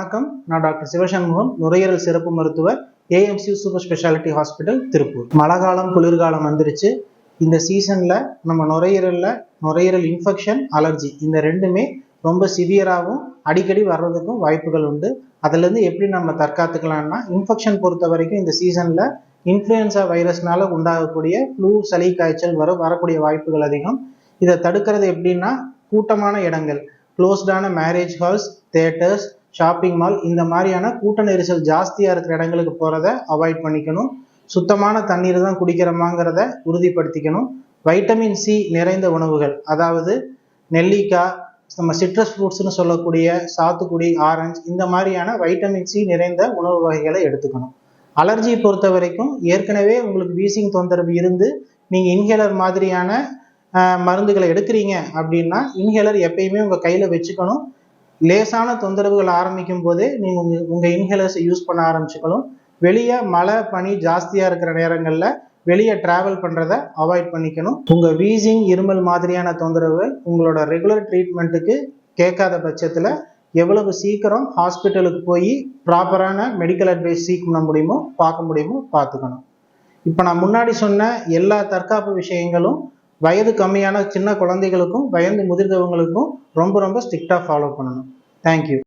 வணக்கம். நான் டாக்டர் சிவசண்முகம் நுரையீரல் சிறப்பு மருத்துவர் AMC super speciality hospital Tiruppur. மழை காலம் குளிர்காலம் வந்துருச்சு. இந்த சீசனில் நம்ம நுரையீரலில் நுரையீரல் இன்ஃபெக்ஷன் அலர்ஜி இந்த ரெண்டுமே ரொம்ப சிவியராகவும் அடிக்கடி வர்றதுக்கும் வாய்ப்புகள் உண்டு. அதுலேருந்து எப்படி நம்ம தற்காத்துக்கலாம்னா இன்ஃபெக்ஷன் பொறுத்த வரைக்கும் இந்த சீசனில் இன்ஃப்ளூயன்சா வைரஸ்னால உண்டாகக்கூடிய ஃப்ளூ சளி காய்ச்சல் வர வரக்கூடிய வாய்ப்புகள் அதிகம். இதை தடுக்கிறது எப்படின்னா கூட்டமான இடங்கள் க்ளோஸ்டான marriage halls theatres shopping mall இந்த மாதிரியான கூட்ட நெரிசல் ஜாஸ்தியாக இருக்கிற இடங்களுக்கு போகிறத அவாய்ட் பண்ணிக்கணும். சுத்தமான தண்ணீர் தான் குடிக்கிறோமாங்கிறத உறுதிப்படுத்திக்கணும். வைட்டமின் சி நிறைந்த உணவுகள் அதாவது நெல்லிக்காய் நம்ம சிட்ரஸ் ஃப்ரூட்ஸ்னு சொல்லக்கூடிய சாத்துக்குடி ஆரஞ்சு இந்த மாதிரியான வைட்டமின் சி நிறைந்த உணவு வகைகளை எடுத்துக்கணும். அலர்ஜி பொறுத்த வரைக்கும் ஏற்கனவே உங்களுக்கு வீசிங் தொந்தரவு இருந்து நீங்கள் இன்ஹேலர் மாதிரியான மருந்துகளை எடுக்கிறீங்க அப்படின்னா இன்ஹேலர் எப்பயுமே உங்கள் கையில் வச்சுக்கணும். லேசான தொந்தரவுகள் ஆரம்பிக்கும் போதே நீங்கள் உங்கள் உங்கள் இன்ஹேலர்ஸை யூஸ் பண்ண ஆரம்பிச்சுக்கணும். வெளியே மழை பனி ஜாஸ்தியாக இருக்கிற நேரங்களில் வெளியே ட்ராவல் பண்ணுறத அவாய்ட் பண்ணிக்கணும். உங்கள் வீசிங் இருமல் மாதிரியான தொந்தரவுகள் உங்களோட ரெகுலர் ட்ரீட்மெண்ட்டுக்கு கேட்காத பட்சத்தில் எவ்வளவு சீக்கிரம் ஹாஸ்பிட்டலுக்கு போய் ப்ராப்பரான மெடிக்கல் அட்வைஸ் சீக் பண்ண முடியுமோ பார்க்க முடியுமோ பார்த்துக்கணும். இப்போ நான் முன்னாடி சொன்ன எல்லா தற்காப்பு விஷயங்களும் வயது கம்மியான சின்ன குழந்தைகளுக்கும் வயது முதிர்ந்தவங்களுக்கும் ரொம்ப ரொம்ப ஸ்ட்ரிக்டாக ஃபாலோ பண்ணணும். தேங்க்யூ